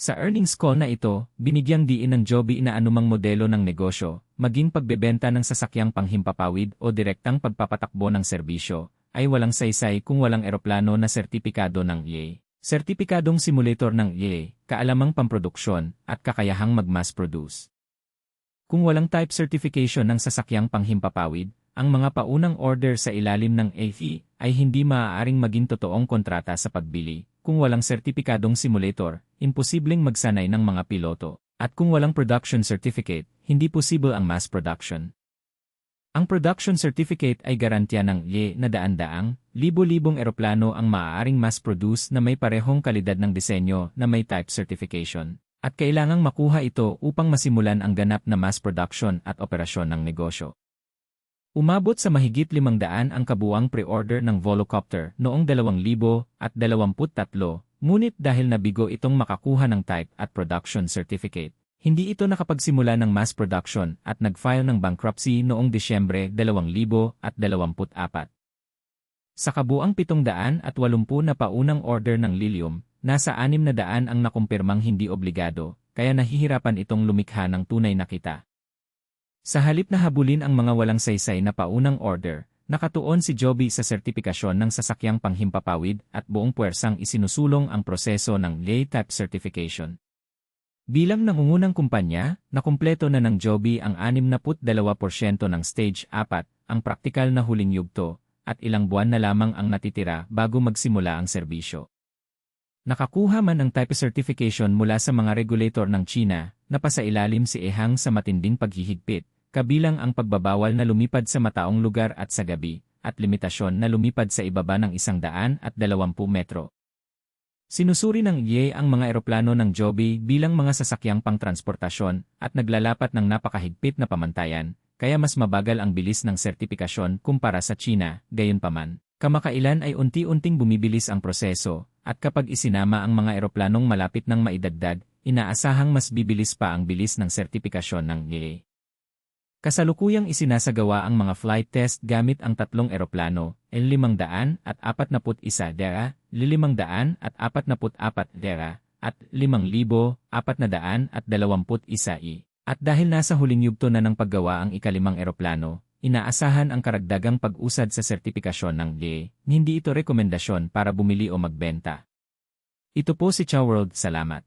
Sa earnings call na ito, binigyang diin ng Joby na anumang modelo ng negosyo, maging pagbebenta ng sasakyang panghimpapawid o direktang pagpapatakbo ng serbisyo, ay walang saysay kung walang eroplano na sertipikado ng EA. Sertipikadong simulator ng EA, kaalamang pamproduksyon, at kakayahang mag-mass produce. Kung walang type certification ng sasakyang panghimpapawid, ang mga paunang order sa ilalim ng AFE ay hindi maaaring maging totoong kontrata sa pagbili. Kung walang sertipikadong simulator, imposibleng magsanay ng mga piloto. At kung walang production certificate, hindi posible ang mass production. Ang production certificate ay garantiya ng ye na daan-daang, libo-libong eroplano ang maaaring mass produce na may parehong kalidad ng disenyo na may type certification. At kailangang makuha ito upang masimulan ang ganap na mass production at operasyon ng negosyo. Umabot sa mahigit 500 ang kabuang pre-order ng Volocopter noong 2023, ngunit dahil nabigo itong makakuha ng type at production certificate, hindi ito nakapagsimula ng mass production at nag-file ng bankruptcy noong Disyembre 2024. Sa kabuang 780 na paunang order ng Lilium, nasa 600 ang nakumpirmang hindi obligado, kaya nahihirapan itong lumikha ng tunay na kita. Sa halip na habulin ang mga walang saysay na paunang order, nakatuon si Joby sa sertipikasyon ng sasakyang panghimpapawid at buong puwersang isinusulong ang proseso ng lay type certification. Bilang nangungunang kumpanya, nakumpleto na ng Joby ang 62% ng stage 4, ang praktikal na huling yugto, at ilang buwan na lamang ang natitira bago magsimula ang serbisyo. Nakakuha man ang type certification mula sa mga regulator ng China, napasailalim si Ehang sa matinding paghihigpit, kabilang ang pagbabawal na lumipad sa mataong lugar at sa gabi, at limitasyon na lumipad sa ibaba ng isang daan at dalawampu metro. Sinusuri ng IE ang mga eroplano ng Joby bilang mga sasakyang pangtransportasyon at naglalapat ng napakahigpit na pamantayan, kaya mas mabagal ang bilis ng sertipikasyon kumpara sa China, gayunpaman. Kamakailan ay unti-unting bumibilis ang proseso, at kapag isinama ang mga eroplanong malapit ng maidagdag, inaasahang mas bibilis pa ang bilis ng sertipikasyon ng IE. Kasalukuyang isinasagawa ang mga flight test gamit ang tatlong eroplano, L500 at 41 DERA, L500 at 44 DERA, at 5,421 I. At dahil nasa huling yugto na ng paggawa ang ikalimang eroplano, inaasahan ang karagdagang pag-usad sa sertipikasyon ng DE, hindi ito rekomendasyon para bumili o magbenta. Ito po si Chow World, salamat.